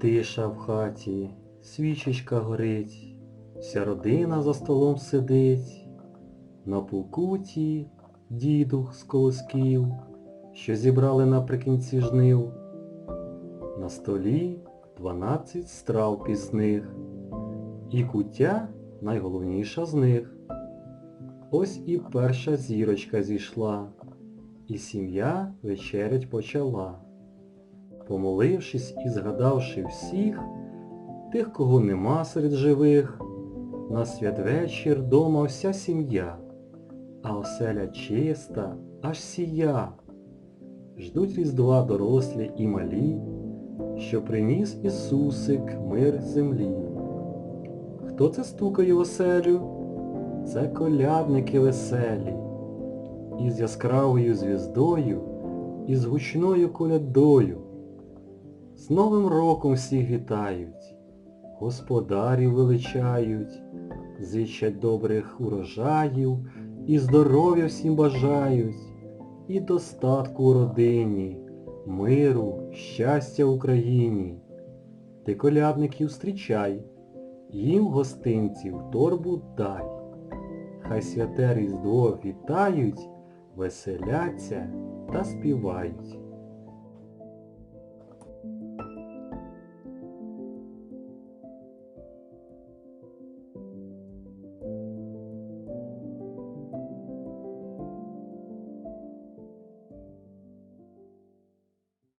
Тиша в хаті, свічечка горить, вся родина за столом сидить. На пукуті дідух з колосків, що зібрали наприкінці жнив. На столі дванадцять страв пісних, і куття найголовніша з них. Ось і перша зірочка зійшла, і сім'я вечерять почала. Помолившись і згадавши всіх, тих, кого нема серед живих, на святвечір дома вся сім'я, а оселя чиста, аж сія. Ждуть різдва дорослі і малі, що приніс Ісусик мир землі. Хто це стукає в оселю? Це колядники веселі. Із яскравою звіздою, і з гучною колядою. З Новим роком всіх вітають, господарів величають, зичать добрих урожаїв, і здоров'я всім бажають, і достатку у родині, миру, щастя Україні. Ти колядників зустрічай, їм гостинців торбу дай. Хай святе Різдво вітають, веселяться та співають.